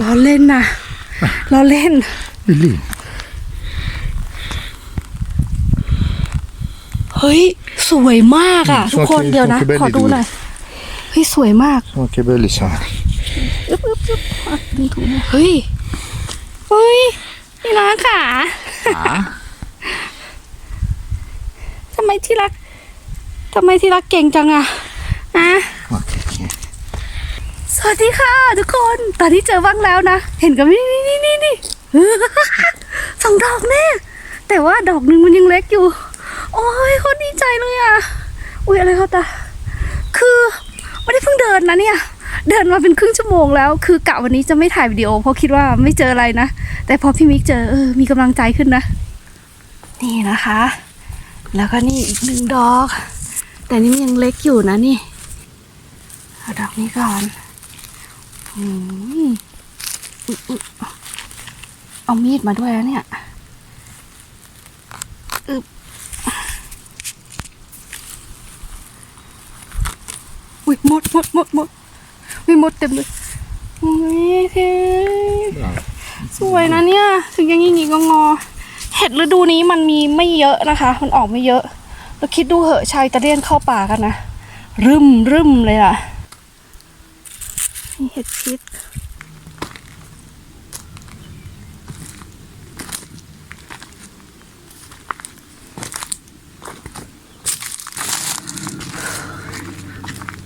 ล้อเล่นนะล้อเล่น Lili. เฮ้ย สวยมากอะ ทุกคนสวยเดี๋ยวนะสวยขอดูหน่อยเฮ้ย สวยมาก Sono che belli sono. อึ๊บอึ๊บอึ๊บอะดึงถุงมาเฮ้ยเฮ้ยพี่รักค่ะ Ah? ทำไมที่รักทำไมที่รักเก่งจังอะอะ Ok. สวัสดีค่ะทุกคน ตอนนี้เจอบ้างแล้วนะ เห็นกันไหมนี่นี่นี่นี่สองดอกแน่ แต่ว่าดอกหนึ่งมันยังเล็กอยู่ โอ้ยโคนดีใจเลยอะ อุ้ยอะไรเขาตา คือไม่ได้เพิ่งเดินนะเนี่ย เดินมาเป็นครึ่งชั่วโมงแล้ว คือกะวันนี้จะไม่ถ่ายวิดีโอ เพราะคิดว่าไม่เจออะไรนะ แต่พอพี่มิกเจอเออ มีกำลังใจขึ้นนะ นี่นะคะ แล้วก็นี่อีกหนึ่งดอก แต่นี่มันยังเล็กอยู่นะนี่เอาดอกนี้ก่อน เอามีดมาด้วยนะเนี่ยอึบอุ้ยหมดหมดหมดหมดมีหมดเต็มเลยอุ้ยเท่สวยนะเนี่ย ถึงยังงี้งี้ก็งอ เห็ดฤดูนี้มันมีไม่เยอะนะคะ มันออกไม่เยอะแล้วคิดดูเหอะชาวอิตาเลียนเข้าป่ากันนะ รึมรึมเลยอะ นี่เห็ดพิษ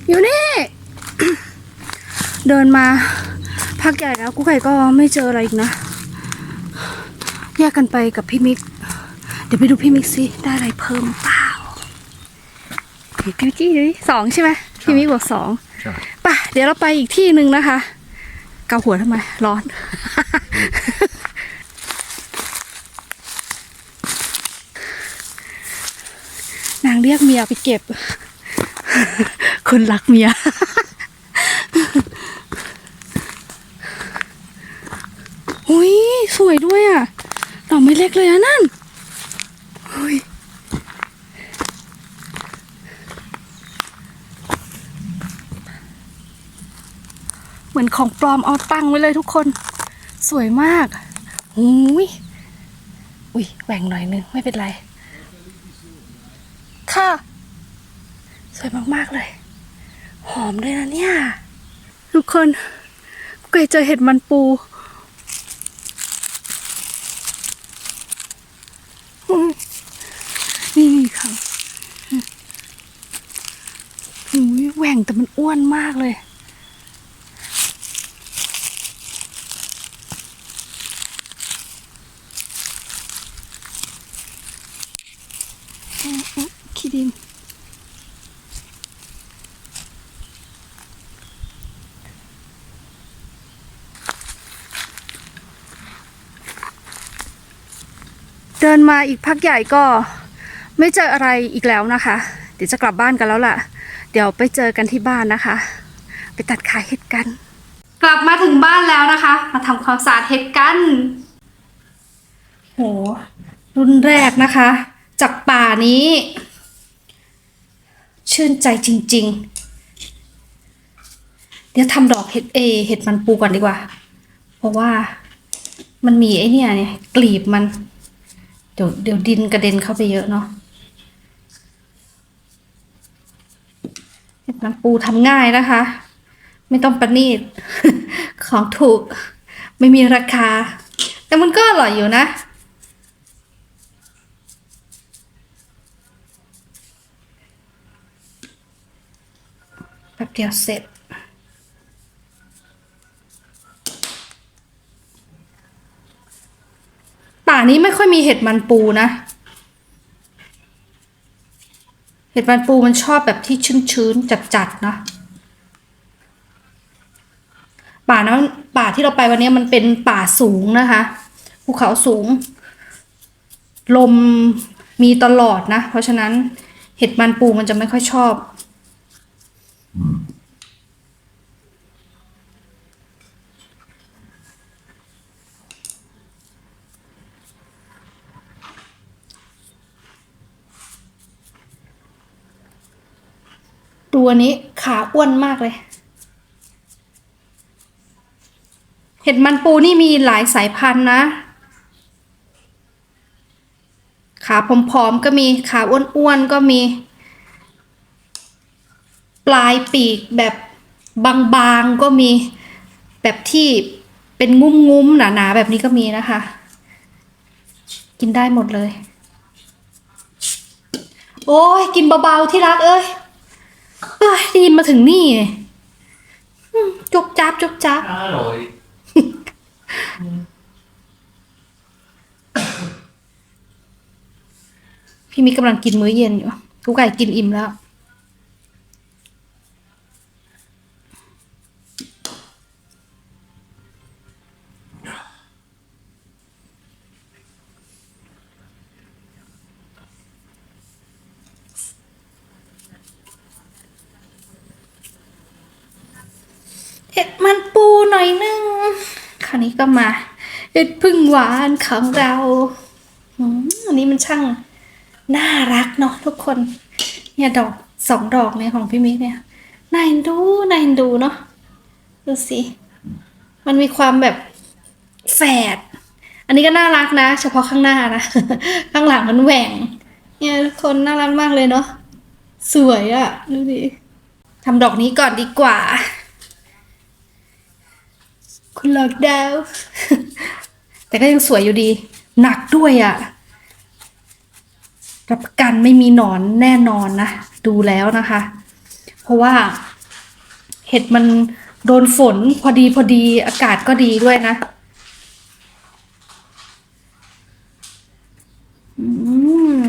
อยู่นี่ เดินมาพักใหญ่แล้วกูไก่ก็ไม่เจออะไรอีกนะ แยกกันไปกับพี่มิก เดี๋ยวไปดูพี่มิกสิได้อะไรเพิ่มเปล่าพี่มิกกี้ดูดิสองใช่ไหมพี่มิกบอกสอง ดี๋ยวเราไปอีกที่หนึ่งนะคะ เกาหัวทำไม ร้อน นางเรียกเมียไปเก็บ คนรักเมียหุยสวยด้วยอะดอกไม่เล็กเลยอะนั่นหุย เหมือนของปลอมเอาตั้งไว้เลยทุกคน สวยมากหุยอุ้ยแหว่งหน่อยนึงไม่เป็นไร ค่ะ สวยมากๆเลย หอมด้วยนะเนี่ย ทุกคนกูเคยเจอเห็ดมันปู นี่ค่ะหูยแหว่งแต่มันอ้วนมากเลย อืมอืมขี้ ดิน เดินมาอีกพักใหญ่ก็ไม่เจออะไรอีกแล้วนะคะ เดี๋ยวจะกลับบ้านกันแล้วล่ะ เดี๋ยวไปเจอกันที่บ้านนะคะ ไปตัดขาเห็ดกัน กลับมาถึงบ้านแล้วนะคะ มาทำความสะอาดเห็ดกัน โห รุ่นแรกนะคะ จากป่านี้ ชื่นใจจริง ๆ เดี๋ยวทำดอกเห็ดเอ เห็ดมันปูก่อนดีกว่า เพราะว่ามันมีไอเนี่ยเนี่ยกลีบมัน เดี๋ยวเดี๋ยวดินกระเด็นเข้าไปเยอะเนาะเห็ดน้ำปูทำง่ายนะคะ ไม่ต้องประณีตของถูก ไม่มีราคา แต่มันก็อร่อยอยู่นะ แป๊บ เดียวเสร็จ ป่านี้ไม่ค่อยมีเห็ดมันปูนะ เห็ดมันปูมันชอบแบบที่ชื้นๆ จัดๆเนอะป่านั้นป่าที่เราไปวันนี้มันเป็นป่าสูงนะคะภูเขาสูง ลมมีตลอดนะ เพราะฉะนั้นเห็ดมันปูมันจะไม่ค่อยชอบ ตัวนี้ขาอ้วนมากเลย เห็ดมันปูนี่มีหลายสายพันธุ์นะ ขาผอมๆก็มีขาอ้วนๆก็มี ปลายปีกแบบบางๆก็มีแบบที่เป็นงุ้มๆหนาๆแบบนี้ก็มีนะคะ กินได้หมดเลย โอ้ยกินเบาๆที่รักเอ้ย เอ้ยไดีมาถึงนี่อืมจุบจับจุบจับ Halloj. พี่มิกกำลังกินมื้อเย็นอยู่กูไก่กินอิ่มแล้ว เห็ดมันปูหน่อยนึง คราวนี้ ก็มาเห็ดพึ่งหวานของเราอันนี้มันช่างน่ารักเนาะทุกคน เนี่ยดอกสองดอกเนี่ยของพี่มิกเนี่ยน่าเอ็นดูน่าเอ็นดูเนาะดูสิมันมีความแบบแฝดอันนี้ก็น่ารักนะ เฉพาะข้างหน้านะ ข้างหลังมันแหว่ง เนี่ยทุกคนน่ารักมากเลยเนาะสวยอะ่ะดูดิทำดอกนี้ก่อนดีกว่า คุณหลอกดาว แต่ก็ยังสวยอยู่ดี หนักด้วยอะ่ะ รับประกันไม่มีหนอนแน่นอนนะ ดูแล้วนะคะ เพราะว่าเห็ดมันโดนฝนพอดีพอดีอากาศก็ดีด้วยนะอืม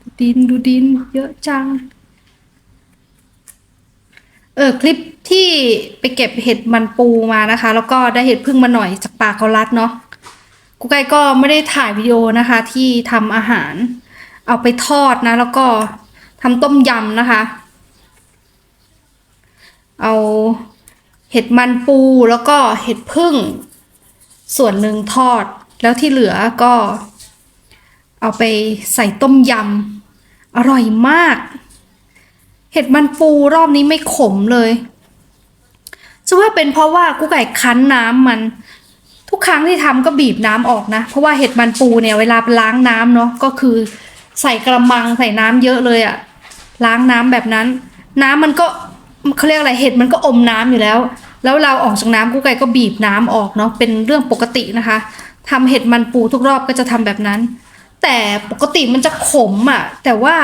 ดูดินดูดินเยอะจัง เออคลิปที่ไปเก็บเห็ดมันปูมานะคะ แล้วก็ได้เห็ดพึ่งมาหน่อยจากป่าเกาลัดเนาะกูไก่ก็ไม่ได้ถ่ายวิดีโอนะคะ ที่ทำอาหาร เอาไปทอดนะ แล้วก็ทำต้มยำนะคะ เอาเห็ดมันปูแล้วก็เห็ดพึ่ง ส่วนหนึ่งทอด แล้วที่เหลือก็ เอาไปใส่ต้มยำอร่อยมาก เห็ดมันปูรอบนี้ไม่ขมเลยจะว่าเป็นเพราะว่ากูไก่คั้นน้ำมัน ทุกครั้งที่ทำก็บีบน้ำออกนะ เพราะว่าเห็ดมันปูเนี่ยเวลาล้างน้ำเนาะก็คือใส่กระมังใส่น้ำเยอะเลยอะล้างน้ำแบบนั้น น้ำมันก็เขาเรียกอะไรเห็ดมันก็อมน้ำอยู่แล้ว แล้วเราออกจากน้ำกู้ไก่ก็บีบน้ำออกเนาะเป็นเรื่องปกตินะคะทำเห็ดมันปูทุกรอบก็จะทำแบบนั้น แต่ปกติมันจะขมอะแต่ว่า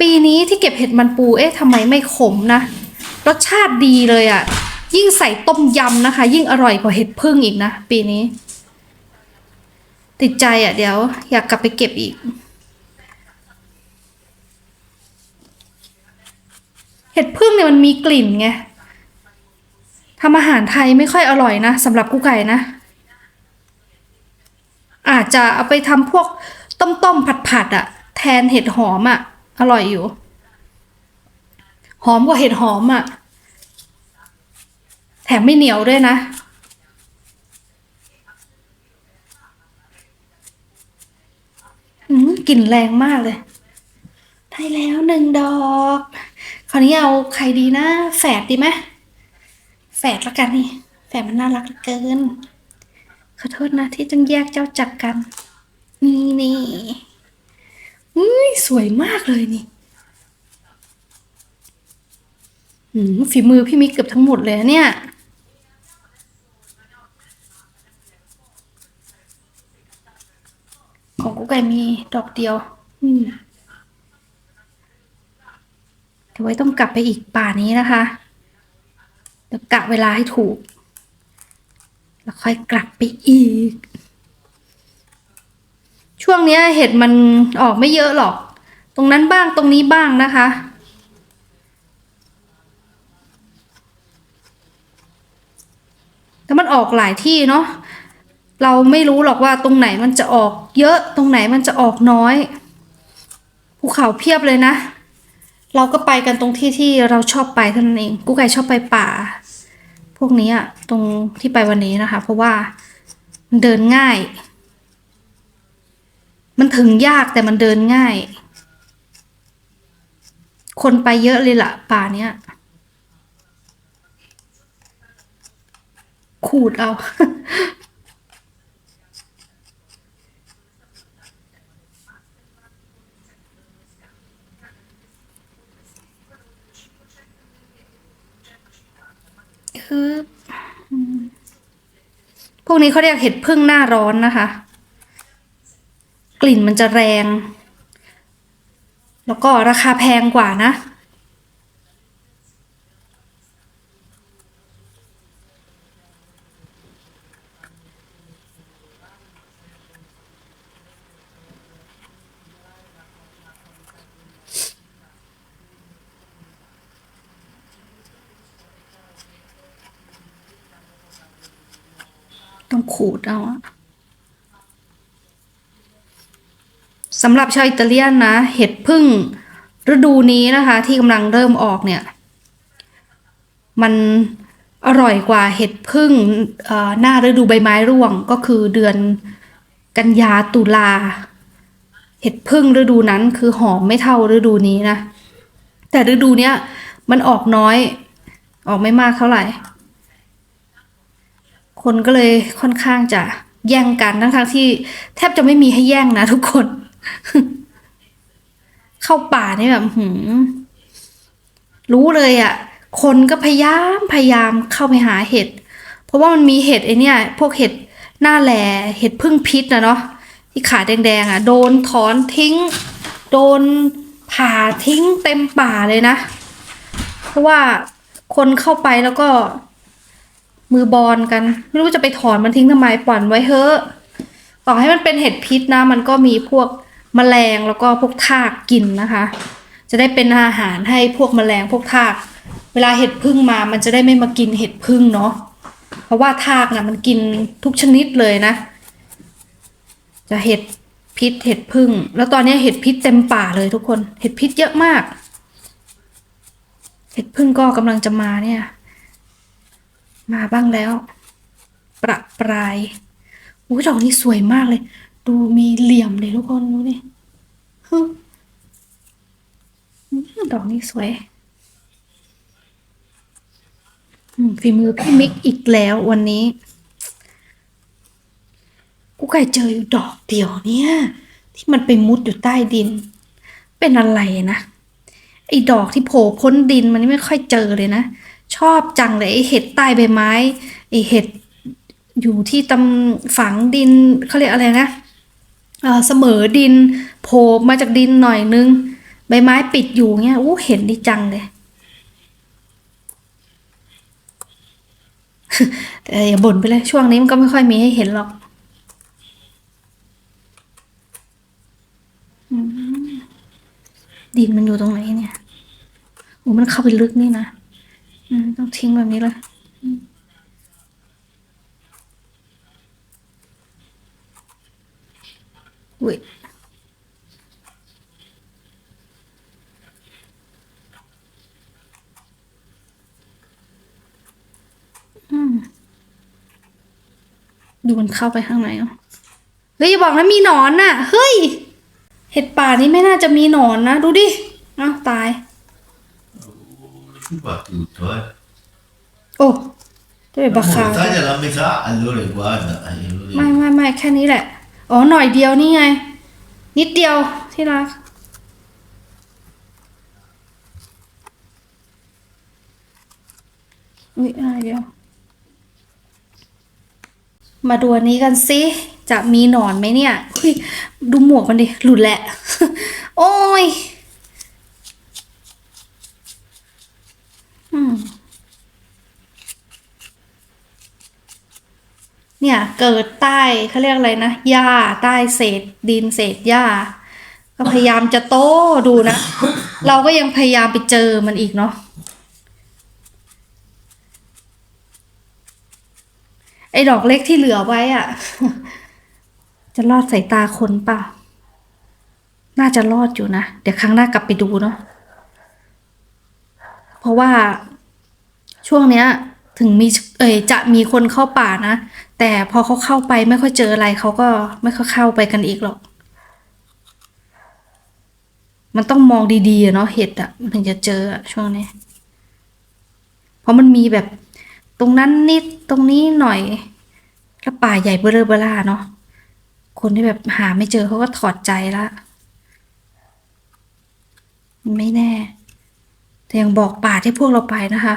ปีนี้ที่เก็บเห็ดมันปู เอ๊ะทำไมไม่ขมนะ รสชาติดีเลยอะยิ่งใส่ต้มยำนะคะ ยิ่งอร่อยกว่าเห็ดพึ่งอีกนะ ปีนี้ ติดใจอะเดี๋ยว อยากกลับไปเก็บอีก เห็ดพึ่งเนี่ยมันมีกลิ่นไงทำอาหารไทยไม่ค่อยอร่อยนะสำหรับกู้ไก่นะ อาจจะเอาไปทำพวกต้มๆผัดๆอะแทนเห็ดหอมอะ อร่อยอยู่ หอมกว่าเห็ดหอมอะแถมไม่เหนียวด้วยนะอืมกลิ่นแรงมากเลย ได้แล้วหนึ่งดอกคราวนี้เอาใครดีนะ แฝดดีไหมแฝดละกันนี่แฝดมันน่ารักเกิน ขอโทษนะที่ต้องแยกเจ้าจากกัน นี่นี่ อุ้ยสวยมากเลยนี่ฝีมือพี่มิกเกือบทั้งหมดเลยเนี่ย ของกุ๊กไก่มีดอกเดียวอืมเดี๋ยวไว้ต้องกลับไปอีกป่านี้นะคะเดี๋ยวกะเวลาให้ถูก แล้วค่อยกลับไปอีก ช่วงนี้เห็ดมันออกไม่เยอะหรอก ตรงนั้นบ้างตรงนี้บ้างนะคะ แต่มันออกหลายที่เนาะเราไม่รู้หรอกว่าตรงไหนมันจะออกเยอะตรงไหนมันจะออกน้อยภูเขาเพียบเลยนะ เราก็ไปกันตรงที่ที่เราชอบไปเท่านั้นเองกูไก่ชอบไปป่า พวกนี้อะตรงที่ไปวันนี้นะคะ เพราะว่าเดินง่าย มันถึงยากแต่มันเดินง่าย คนไปเยอะเลยล่ะ ป่าเนี้ย ขูดเอา คือ พวกนี้เขาเรียกเห็ดพึ่งหน้าร้อนนะคะ กลิ่นมันจะแรง แล้วก็ราคาแพงกว่านะ ต้องขูดเอาอะ สำหรับชาวอิตาเลียนนะ เห็ดพึ่งฤดูนี้นะคะ ที่กำลังเริ่มออกเนี่ย มันอร่อยกว่าเห็ดพึ่งหน้าฤดูใบไม้ร่วงก็คือเดือนกันยาตุลา เห็ดพึ่งฤดูนั้นคือหอมไม่เท่าฤดูนี้นะ แต่ฤดูเนี้ยมันออกน้อย ออกไม่มากเท่าไหร่ คนก็เลยค่อนข้างจะแย่งกันทั้งทงๆที่แทบจะไม่มีให้แย่งนะทุกคน เข้าป่านี่แบบหืมรู้เลยอะ่ะ คนก็พยายามพยายามเข้าไปหาเห็ด เพราะว่ามันมีเห็ดไอเนี่ย พวกเห็ดหน้าแหล่เห็ดพึ่งพิษนะเนาะที่ขาแดงๆอะ่ะ โดนถอนทิ้ง โดนผ่าทิ้งเต็มป่าเลยนะ เพราะว่าคนเข้าไปแล้วก็ มือบอลกัน ไม่รู้จะไปถอนมันทิ้งทำไมปล่อยไว้เถอะ ต่อให้มันเป็นเห็ดพิษนะ มันก็มีพวก แมลงแล้วก็พวกทากกินนะคะ จะได้เป็นอาหารให้พวกแมลงพวกทาก เวลาเห็ดพึ่งมามันจะได้ไม่มากินเห็ดพึ่งเนาะเพราะว่าทากนะมันกินทุกชนิดเลยนะ จะเห็ดพิษเห็ดพึ่ง แล้วตอนนี้เห็ดพิษเต็มป่าเลยทุกคน เห็ดพิษเยอะมาก เห็ดพึ่งก็กำลังจะมาเนี่ย มาบ้างแล้ว ประปรายโอ้ยดอกนี้สวยมากเลย ดูมีเหลี่ยมเลยทุกคนดูนี่ฮึอืมดอกนี้สวยฝีมือพี่มิกอีกแล้ววันนี้ กูไก่เจออยู่ดอกเดียวเนี่ย ที่มันไปมุดอยู่ใต้ดิน เป็นอะไรนะไอ้ดอกที่โผล่พ้นดินมันไม่ค่อยเจอเลยนะ ชอบจังเลยไอ้เห็ดใต้ใบไม้ไอ้เห็ดอยู่ที่ตำฝังดินเขาเรียกอะไรนะ เสมอดินโผล่มาจากดินหน่อยนึง ใบไม้ปิดอยู่เงี้ยอู้เห็นดีจังเลยแต่อย่าบ่นไปเลยช่วงนี้มันก็ไม่ค่อยมีให้เห็นหรอกดินมันอยู่ตรงไหนเนี่ยโอ้มันเข้าไปลึกนี่นะต้องทิ้งแบบนี้เลยอืม อุ้ยอืมดูมันเข้าไปข้างในอะเฮ้ยอย่าบอกนะมีหนอนน่ะ เฮ้ย เห็ดป่านี้ไม่น่าจะมีหนอนนะ ดูดิอ้าวตาย Sciupa tutto, eh. โอ้จะเป็นปลาคาร์ฟ taglia la metà, allora guarda. eh, io lo dico. ไม่ อ๋อหน่อยเดียวนี่ไง นิดเดียวที่รัก อุ๊ยหน่อยเดียว มาดูอันนี้กันสิ จะมีหนอนไหมเนี่ยอุ้ยดูหมวกมันดิ หลุดแหละ โอ้ย อืม เนี่ยเกิดใต้เขาเรียกอะไรนะหญ้าใต้เศษ ดินเศษหญ้าก็พยายามจะโต้ดูนะ เราก็ยังพยายามไปเจอมันอีกเนาะไอ้ดอกเล็กที่เหลือไว้อะจะรอดสายตาคนเปล่า น่าจะรอดอยู่นะ เดี๋ยวครั้งหน้ากลับไปดูเนาะเพราะว่าช่วงเนี้ย ถึงมีเอยจะมีคนเข้าป่านะ แต่พอเขาเข้าไปไม่ค่อยเจออะไรเขาก็ไม่ค่อยเข้าไปกันอีกหรอก มันต้องมองดีๆเนาะเห็ดอะมันถึงจะเจอช่วงนี้ เพราะมันมีแบบ ตรงนั้นนิดตรงนี้หน่อยแล้วป่าใหญ่เบ้อเร่เบ้อร่าเนาะคนที่แบบหาไม่เจอเขาก็ถอดใจละไม่แน่ แต่ยังบอกป่าที่พวกเราไปนะคะ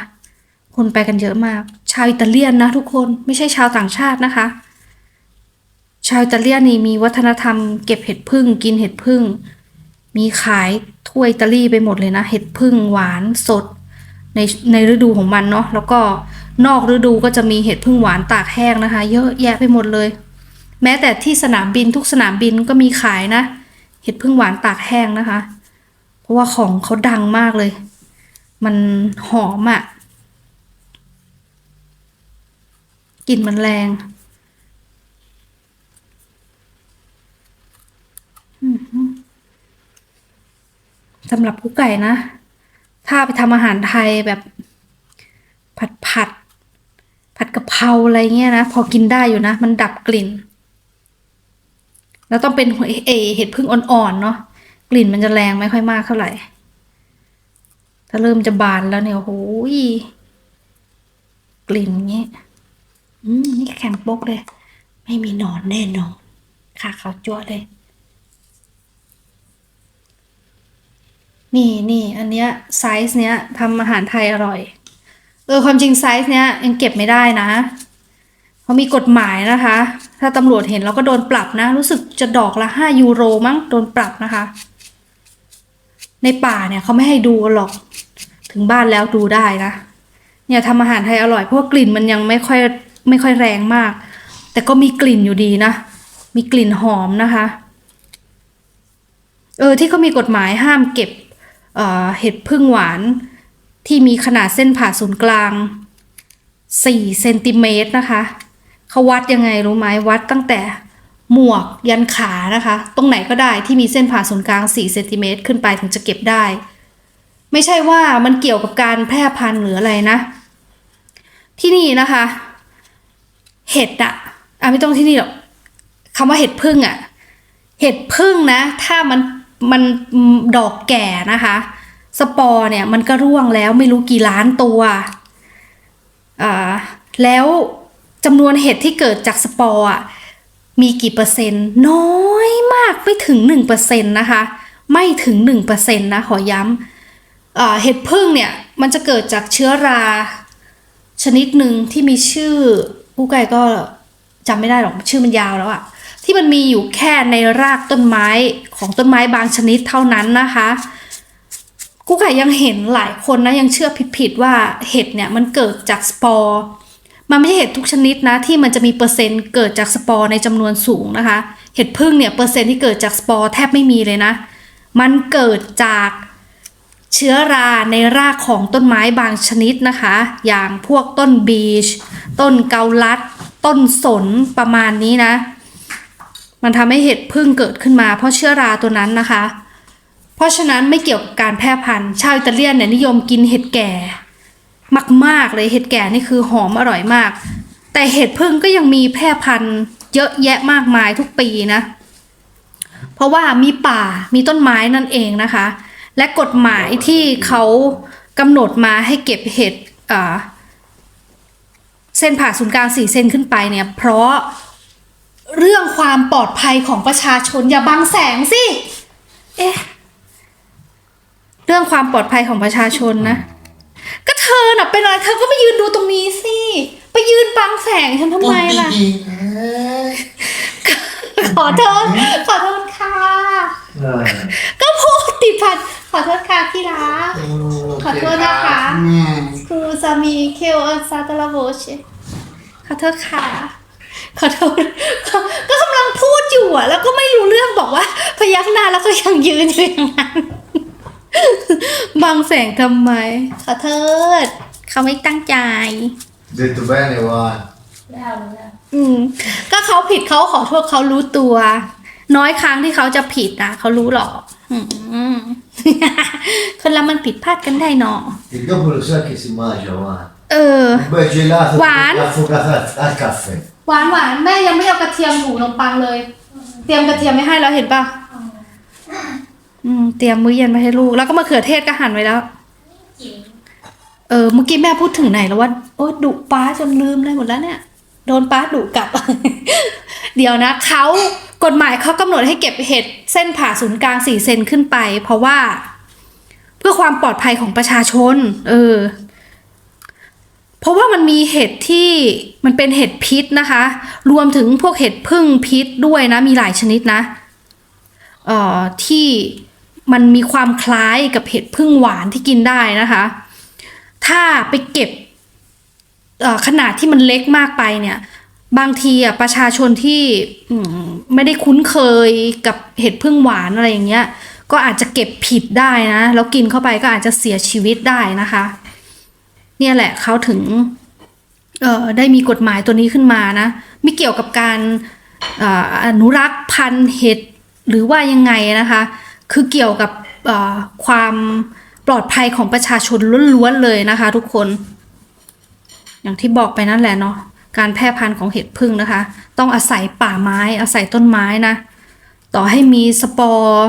คนไปกันเยอะมากาวอิตาเลียนนะทุกคนไม่ใช่ชาวต่างชาตินะคะ ชาวอิตาเลียนนี่มีวัฒนธรรมเก็บเห็ดพึ่งกินเห็ดพึ่ง มีขายทั่วอิตาลีไปหมดเลยนะ เห็ดพึ่งหวานสด ในในฤดูของมันเนาะแล้วก็นอกฤดูก็จะมีเห็ดพึ่งหวานตากแห้งนะคะ เยอะแยะไปหมดเลย แม้แต่ที่สนามบินทุกสนามบินก็มีขายนะ เห็ดพึ่งหวานตากแห้งนะคะ เพราะว่าของเขาดังมากเลย มันหอมอะ่ะ กลิ่นมันแรงสำหรับกุ๊กไก่นะ ถ้าไปทำอาหารไทยแบบ ผัดผัด ผัดกะเพราอะไรเงี้ยนะ พอกินได้อยู่นะ มันดับกลิ่น แล้วต้องเป็นเอเห็ดพึ่งอ่อนๆเนาะกลิ่นมันจะแรงไม่ค่อยมากเท่าไหร่ ถ้าเริ่มจะบานแล้วเนี่ยโอ้ยกลิ่นเงี้ย อืมนี่แข็งป๊กเลย ไม่มีหนอนแน่นอนค่ะเขาจั่วเลย นี่นี่อันเนี้ยไซส์เนี้ยทำอาหารไทยอร่อย เออความจริงไซส์เนี้ยยังเก็บไม่ได้นะเพรามีกฎหมายนะคะ ถ้าตำรวจเห็นเราก็โดนปรับนะ รู้สึกจะดอกละห้ายูโรมั้งโดนปรับนะคะ ในป่าเนี่ยเขาไม่ให้ดูหรอก ถึงบ้านแล้วดูได้นะเนี่ยทำอาหารไทยอร่อยเพราะกลิ่นมันยังไม่ค่อย ไม่ค่อยแรงมาก แต่ก็มีกลิ่นอยู่ดีนะ มีกลิ่นหอมนะคะ เออที่เขามีกฎหมายห้ามเก็บเออเห็ดพึ่งหวาน ที่มีขนาดเส้นผ่าศูนย์กลาง4เซนติเมตรนะคะเขาวัดยังไงรู้ไหมวัดตั้งแต่หมวกยันขานะคะ ตรงไหนก็ได้ที่มีเส้นผ่าศูนย์กลาง4เซนติเมตรขึ้นไปถึงจะเก็บได้ ไม่ใช่ว่ามันเกี่ยวกับการแพร่พันธุ์หรืออะไรนะ ที่นี่นะคะ เห็ดอะอะไม่ต้องที่นี่หรอกคำว่าเห็ดพึ่งอะเห็ดพึ่งนะ ถ้ามันมันดอกแก่นะคะ สปอร์เนี่ยมันก็ร่วงแล้วไม่รู้กี่ล้านตัวอ่าแล้วจำนวนเห็ดที่เกิดจากสปอร์อะมีกี่เปอร์เซ็นต์ น้อยมากไม่ถึง1%นต์นะคะ ไม่ถึง1%นต์นะขอย้ำเห็ดพึ่งเนี่ยมันจะเกิดจากเชื้อราชนิดหนึ่งที่มีชื่อ ผู้ไก่ก็จำไม่ได้หรอกชื่อมันยาวแล้วอะที่มันมีอยู่แค่ในรากต้นไม้ของต้นไม้บางชนิดเท่านั้นนะคะกูไก่ยังเห็นหลายคนนะยังเชื่อผิดๆว่าเห็ดเนี่ยมันเกิดจากสปอร์มันไม่ใช่เห็ดทุกชนิดนะที่มันจะมีเปอร์เซ็นต์เกิดจากสปอร์ในจำนวนสูงนะคะ เห็ดพึ่งเนี่ยเปอร์เซ็นต์ที่เกิดจากสปอร์แทบไม่มีเลยนะ มันเกิดจากเชื้อราในรากของต้นไม้บางชนิดนะคะ อย่างพวกต้นบีช ต้นเกาลัด ต้นสนประมาณนี้นะ มันทำให้เห็ดพึ่งเกิดขึ้นมา เพราะเชื้อราตัวนั้นนะคะ เพราะฉะนั้นไม่เกี่ยวกับการแพร่พันธุ์ชาวอิตาเลียนเนี่ยนิยมกินเห็ดแก่ มากๆเลยเห็ดแก่นี่คือหอมอร่อยมาก แต่เห็ดพึ่งก็ยังมีแพร่พันธุ์เยอะแยะมากมายทุกปีนะ เพราะว่ามีป่ามีต้นไม้นั่นเองนะคะ และกฎหมายที่เขากำหนดมาให้เก็บเห็ดอ่า เส้นผ่าศูนย์กลางสี่เซนขึ้นไปเนี่ย เพราะเรื่องความปลอดภัยของประชาชนอย่าบังแสงสิ เอ๊ะ เรื่องความปลอดภัยของประชาชนนะ ก็เธอน่ะเป็นอะไรเธอก็ไปยืนดูตรงนี้สิ ไปยืนบังแสงฉันทำไมล่ะ ขอโทษ ขอโทษค่ะ ก็พูดติดพันขอโทษค่ะที่รักขอโทษนะคะครูสามีเคลอันซาตาลาโวช ขอโทษค่ะ ขอโทษ ก็กำลังพูดอยู่อะแล้วก็ไม่รู้เรื่องบอกว่า พยักหน้าแล้วก็ยังยืนอยู่อย่างนั้นบังแสงทำไม ขอโทษ เขาไม่ตั้งใจ Detto bene, guarda. อืม ก็เขาผิดเขาขอโทษเขารู้ตัว น้อยครั้งที่เขาจะผิดนะเขารู้หรอกอืม คนเรามันผิดพลาดกันได้เนาะ E dopo lo sai che si mangia, guarda. เออ Un bel gelato Juan? affogato al, al caffè. หวานหวานแม่ยังไม่เอากระเทียมถูขนมปังเลย เตรียมกระเทียมไม่ให้แล้วเห็นป่ะอืมเตรียมมื้อเย็นไปให้ลูก แล้วก็มะเขือเทศก็หั่นไว้แล้วเออเมื่อกี้แม่พูดถึงไหนแล้วว่าโอ้ดุป้าจนลืมเลยหมดแล้วเนี่ย โดนป้าดุกลับ เดี๋ยวนะเขากฎหมายเขากำหนดให้เก็บเห็ดเส้นผ่าศูนย์กลางสี่เซนขึ้นไป เพราะว่า เพื่อความปลอดภัยของประชาชน เออ เพราะว่ามันมีเห็ดที่มันเป็นเห็ดพิษนะคะ รวมถึงพวกเห็ดพึ่งพิษด้วยนะ มีหลายชนิดนะเอ่อที่มันมีความคล้ายกับเห็ดพึ่งหวานที่กินได้นะคะ ถ้าไปเก็บขนาดที่มันเล็กมากไปเนี่ย บางทีอะประชาชนที่ไม่ได้คุ้นเคยกับเห็ดพึ่งหวานอะไรอย่างเงี้ย ก็อาจจะเก็บผิดได้นะ แล้วกินเข้าไปก็อาจจะเสียชีวิตได้นะคะ เนี่ยแหละเขาถึงเอ่อได้มีกฎหมายตัวนี้ขึ้นมานะ ไม่เกี่ยวกับการออนุรักษ์พันธุ์เห็ดหรือว่ายังไงนะคะ คือเกี่ยวกับความปลอดภัยของประชาชนล้วนๆเลยนะคะ ทุกคน อย่างที่บอกไปนั่นแหละเนาะการแพร่พันธุ์ของเห็ดพึ่งนะคะ ต้องอาศัยป่าไม้อาศัยต้นไม้นะ ต่อให้มีสปอร์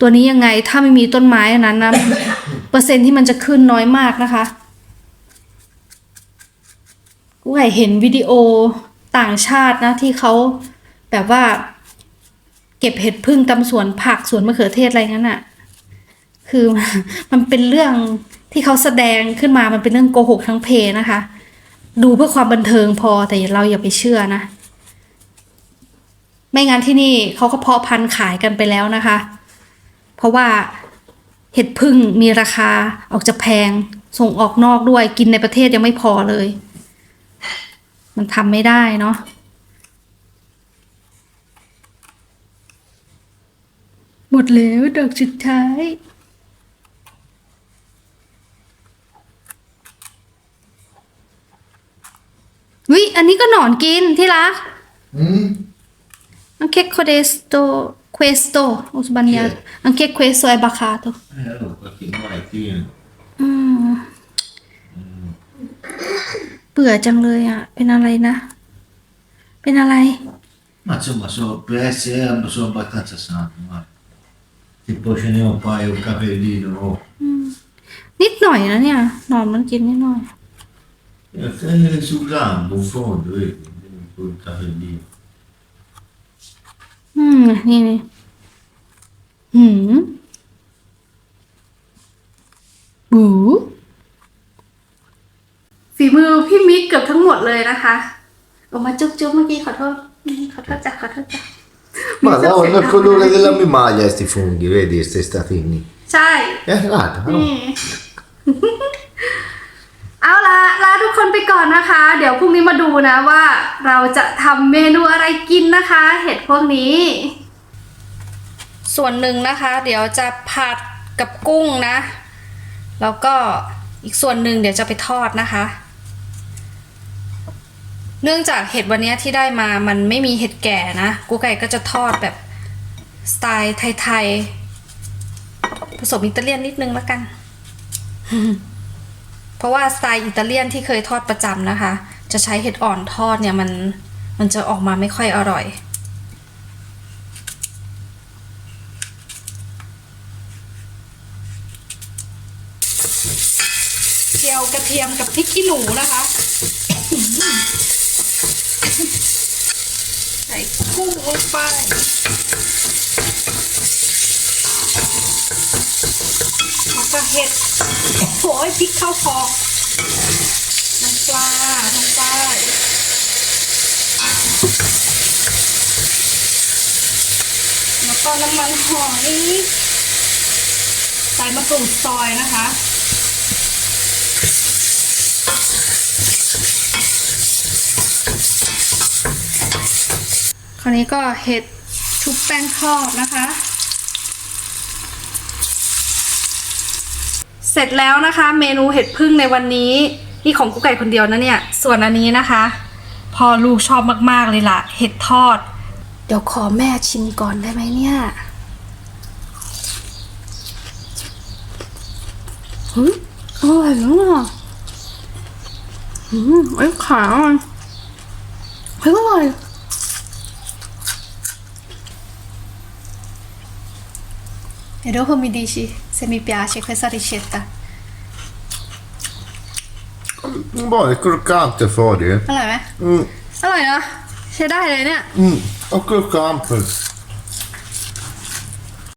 ตัวนี้ยังไงถ้าไม่มีต้นไม้นนั้นนะเปอร์เซ็นต์ที่มันจะขึ้นน้อยมากนะคะ กูเคยเห็นวิดีโอต่างชาตินะที่เขาแบบว่า เก็บเห็ดพึ่งตามสวนผักสวนมะเขือเทศอะไรงั้นอะคือมันเป็นเรื่องที่เขาแสดงขึ้นมามันเป็นเรื่องโกหกทั้งเพนะคะ ดูเพื่อความบันเทิงพอแต่เราอย่าไปเชื่อนะ ไม่งั้นที่นี่เขาก็เพาะพันธุ์ขายกันไปแล้วนะคะ เพราะว่าเห็ดพึ่งมีราคาออกจะแพง ส่งออกนอกด้วยกินในประเทศยังไม่พอเลย มันทำไม่ได้เนาะหมดแล้วดอกสุดท้ายวิอันนี้ก็หนอนกินที่รัก Mm? Anche questo, questo, ho sbagliato. Anche questo è bacato. Eh, allora qualche moletina. อืม เบื่อจังเลยอะ เป็นอะไรนะ เป็นอะไร Ma insomma, sono, per essere sono abbastanza sano, guarda. Tipo ce n'è un paio, un capellino, oh. นิดหน่อยนะเนี่ย หนอนมันกินนิดหน่อย E prendere sul gambo, in fondo, vedi, un capellino. อืม นี่นี่หืมบู ฝีมือพี่มิกเกือบทั้งหมดเลยนะคะออกมาจุ๊บจุ๊บเมื่อกี้ขอโทษอืมขอโทษจ้ะขอโทษจ้ะ Ma Mi sta no, offendendo. il colore della mia maglia sti funghi, vedi, questi statini. ใช่ Eh, guarda, no? นี่เอาละลาทุกคนไปก่อนนะคะ เดี๋ยวพรุ่งนี้มาดูนะว่าเราจะทำเมนูอะไรกินนะคะ เห็ดพวกนี้ ส่วนหนึ่งนะคะ เดี๋ยวจะผัดกับกุ้งนะ แล้วก็อีกส่วนหนึ่งเดี๋ยวจะไปทอดนะคะ เนื่องจากเห็ดวันนี้ที่ได้มามันไม่มีเห็ดแก่นะกูไก่ก็จะทอดแบบสไตล์ไทยๆผสมอิตาเลียนนิดนึงแล้วกัน เพราะว่าสไตล์อิตาเลียนที่เคยทอดประจำนะคะ จะใช้เห็ดอ่อนทอดเนี่ยมันมันจะออกมาไม่ค่อยอร่อยเจียวกระเทียมกับพริกขี้หนูนะคะ ใส่ กุ้งลงไปแล้วก็เห็ดโอ้ยพริกข้าคอน้ำปลาน้ำปลาแล้วก็น้ำมันหอยใส่มะกรูดซอยนะคะ ราวนี้ก็เห็ดชุบแป้งทอดนะคะ เสร็จแล้วนะคะ เมนูเห็ดพึ่งในวันนี้นี่ของกุ๊กไก่คนเดียวนะเนี่ย ส่วนอันนี้นะคะ พอลูกชอบมากๆเลยล่ะ เห็ดทอด เดี๋ยวขอแม่ชิมก่อนได้ไหมเนี่ยเฮ้ยอร่อยมากอืมไอ้ยขามันเฮ้ยอร่อย E dopo mi dici se mi piace questa ricetta. Buone, croccante fuori, eh. อร่อยไหม Mm, อร่อยนะใช้ได้เลยเนี่ย mm, ho croccante.